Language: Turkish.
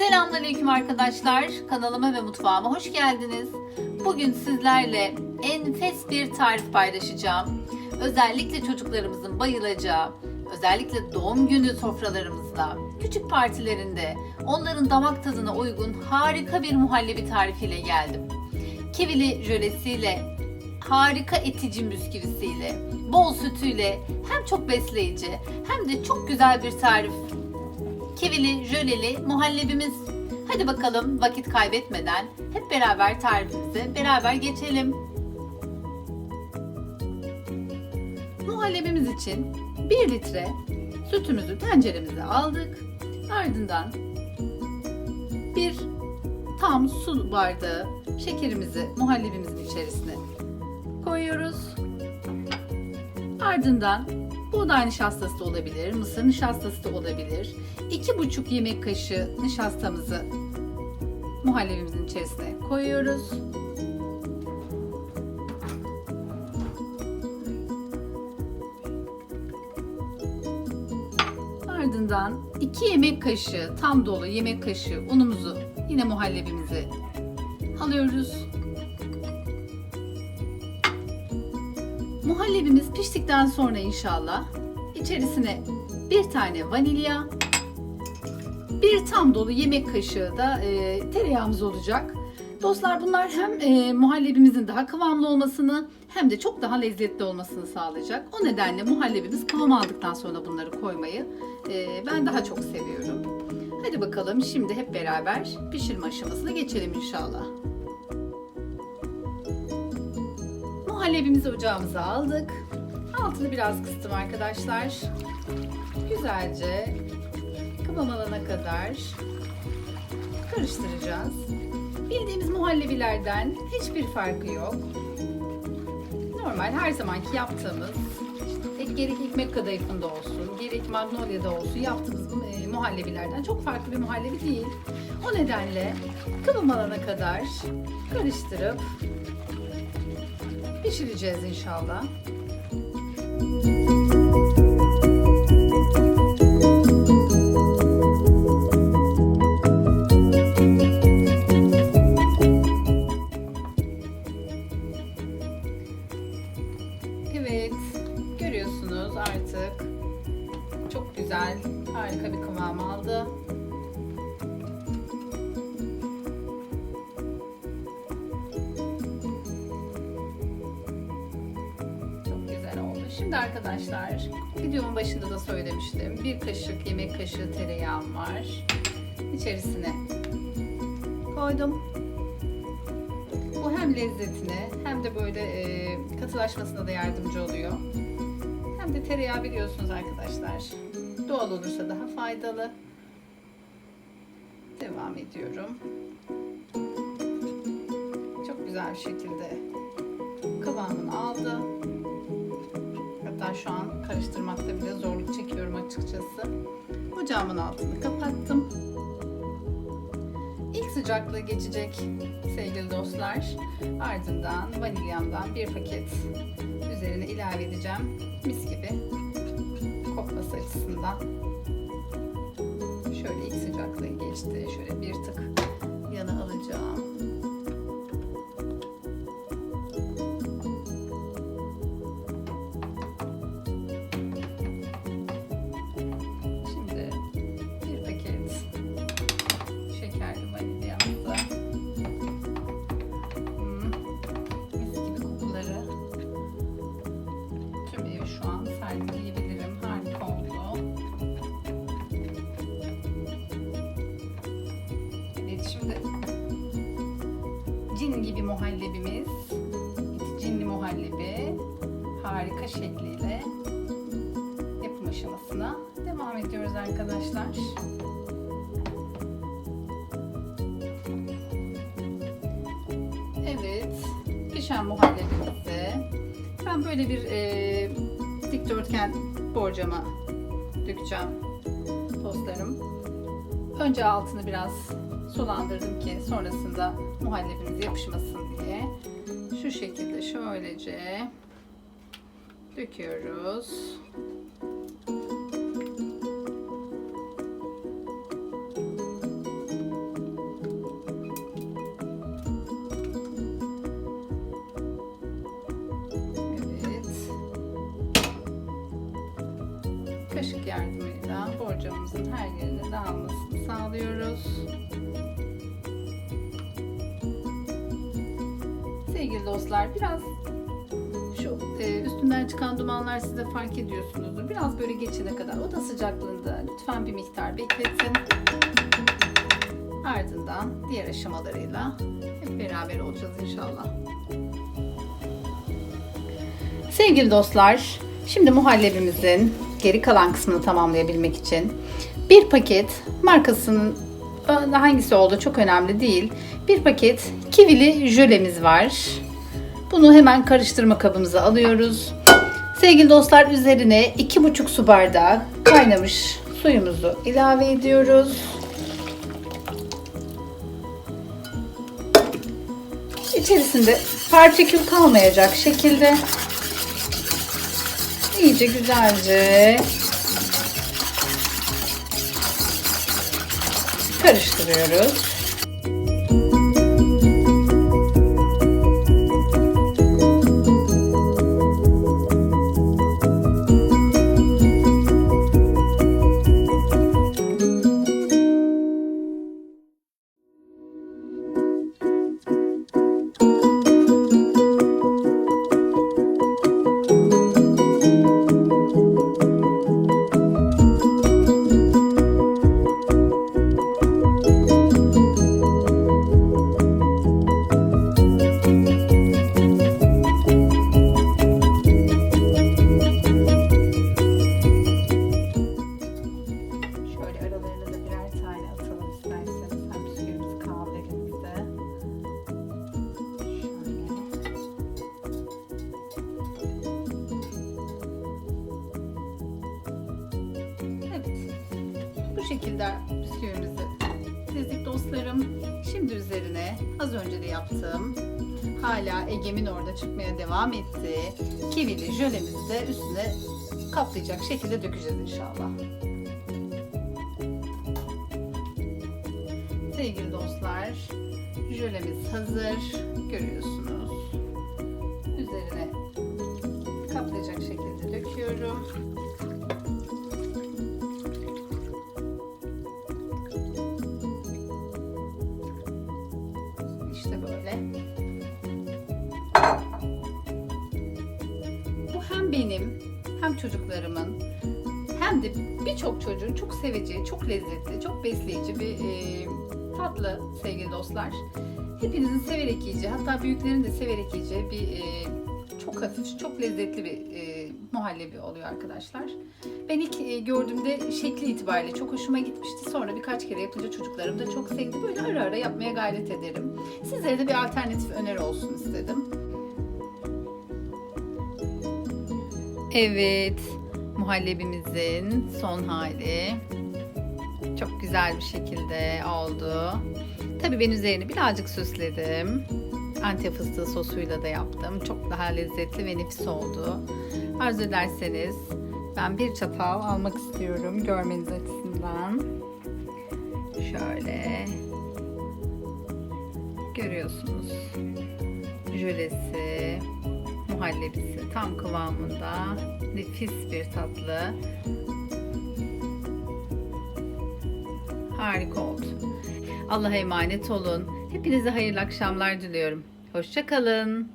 Selamünaleyküm arkadaşlar. Kanalıma ve mutfağıma hoş geldiniz. Bugün sizlerle enfes bir tarif paylaşacağım. Özellikle çocuklarımızın bayılacağı, özellikle doğum günü sofralarımızda, küçük partilerinde onların damak tadına uygun harika bir muhallebi tarifiyle geldim. Kivili jölesiyle, harika etici bisküvisiyle, bol sütüyle hem çok besleyici hem de çok güzel bir tarif kivili, jöleli muhallebimiz. Hadi bakalım vakit kaybetmeden hep beraber tarifimize beraber geçelim. Muhallebimiz için 1 litre sütümüzü tenceremize aldık. Ardından bir tam su bardağı şekerimizi muhallebimizin içerisine koyuyoruz. Ardından buğday nişastası da olabilir, mısır nişastası da olabilir. 2,5 yemek kaşığı nişastamızı muhallebimizin içerisine koyuyoruz. Ardından 2 yemek kaşığı tam dolu yemek kaşığı unumuzu yine muhallebimize alıyoruz. Muhallebimiz piştikten sonra inşallah içerisine bir tane vanilya, bir tam dolu yemek kaşığı da e, tereyağımız olacak. Dostlar bunlar hem e, muhallebimizin daha kıvamlı olmasını hem de çok daha lezzetli olmasını sağlayacak. O nedenle muhallebimiz kıvam aldıktan sonra bunları koymayı e, ben daha çok seviyorum. Hadi bakalım şimdi hep beraber pişirme aşamasına geçelim inşallah. Muhallebimizi ocağımıza aldık. Altını biraz kıstım arkadaşlar. Güzelce kıvam alana kadar karıştıracağız. Bildiğimiz muhallebilerden hiçbir farkı yok. Normal her zamanki yaptığımız işte gerek ekmek kadayıfında olsun, gerek magnolia'da olsun yaptığımız e, muhallebilerden çok farklı bir muhallebi değil. O nedenle kıvam alana kadar karıştırıp pişireceğiz inşallah. Şimdi arkadaşlar, videomun başında da söylemiştim. Bir kaşık yemek kaşığı tereyağım var. İçerisine koydum. Bu hem lezzetine hem de böyle e, katılaşmasına da yardımcı oluyor. Hem de tereyağı biliyorsunuz arkadaşlar. Doğal olursa daha faydalı. Devam ediyorum. Çok güzel bir şekilde kıvamını aldı. Hatta şu an karıştırmakta bile zorluk çekiyorum açıkçası. Ocağımın altını kapattım. İlk sıcaklığı geçecek sevgili dostlar. Ardından vanilyamdan bir paket üzerine ilave edeceğim. Mis gibi kokması açısından. Şöyle ilk sıcaklığı geçti. Şöyle bir tık yana alacağım. Şimdi cin gibi muhallebimiz cinli muhallebi harika şekliyle yapım aşamasına devam ediyoruz arkadaşlar. Evet, pişen muhallebimizi ben böyle bir e, dikdörtgen borcama dökeceğim tostlarım. Önce altını biraz sulandırdım ki sonrasında muhallebimiz yapışmasın diye. Şu şekilde şöylece döküyoruz. Evet. Kaşık yardımıyla borcamımızın her yerine dağılmasını sağlıyoruz. Sevgili dostlar biraz şu e, üstünden çıkan dumanlar siz de fark ediyorsunuzdur. Biraz böyle geçene kadar oda sıcaklığında lütfen bir miktar bekletin. Ardından diğer aşamalarıyla hep beraber olacağız inşallah. Sevgili dostlar, şimdi muhallebimizin geri kalan kısmını tamamlayabilmek için bir paket markasının e, hangisi olduğu çok önemli değil. Bir paket kivili jölemiz var. Bunu hemen karıştırma kabımıza alıyoruz. Sevgili dostlar üzerine 2,5 su bardağı kaynamış suyumuzu ilave ediyoruz. İçerisinde partikül kalmayacak şekilde iyice güzelce karıştırıyoruz. Şekilde bisküvimizi dizdik dostlarım. Şimdi üzerine az önce de yaptığım hala Ege'min orada çıkmaya devam ettiği kivili jölemizi de üstüne kaplayacak şekilde dökeceğiz inşallah. Sevgili dostlar, jölemiz hazır. Görüyorsunuz. Üzerine kaplayacak şekilde döküyorum. Hem çocuklarımın hem de birçok çocuğun çok seveceği, çok lezzetli, çok besleyici bir e, tatlı sevgili dostlar. Hepinizin severek yiyeceği, hatta büyüklerin de severek yiyeceği bir e, çok hafif, çok lezzetli bir e, muhallebi oluyor arkadaşlar. Ben ilk e, gördüğümde şekli itibariyle çok hoşuma gitmişti. Sonra birkaç kere yapınca çocuklarım da çok sevdi. Böyle ara ara yapmaya gayret ederim. Sizlere de bir alternatif öneri olsun istedim. Evet, muhallebimizin son hali çok güzel bir şekilde oldu. Tabii ben üzerine birazcık süsledim. Antep fıstığı sosuyla da yaptım. Çok daha lezzetli ve nefis oldu. Arzu ederseniz ben bir çatal almak istiyorum görmeniz açısından. Şöyle görüyorsunuz. Jölesi, muhallebisi tam kıvamında nefis bir tatlı. Harika oldu. Allah'a emanet olun. Hepinize hayırlı akşamlar diliyorum. Hoşçakalın.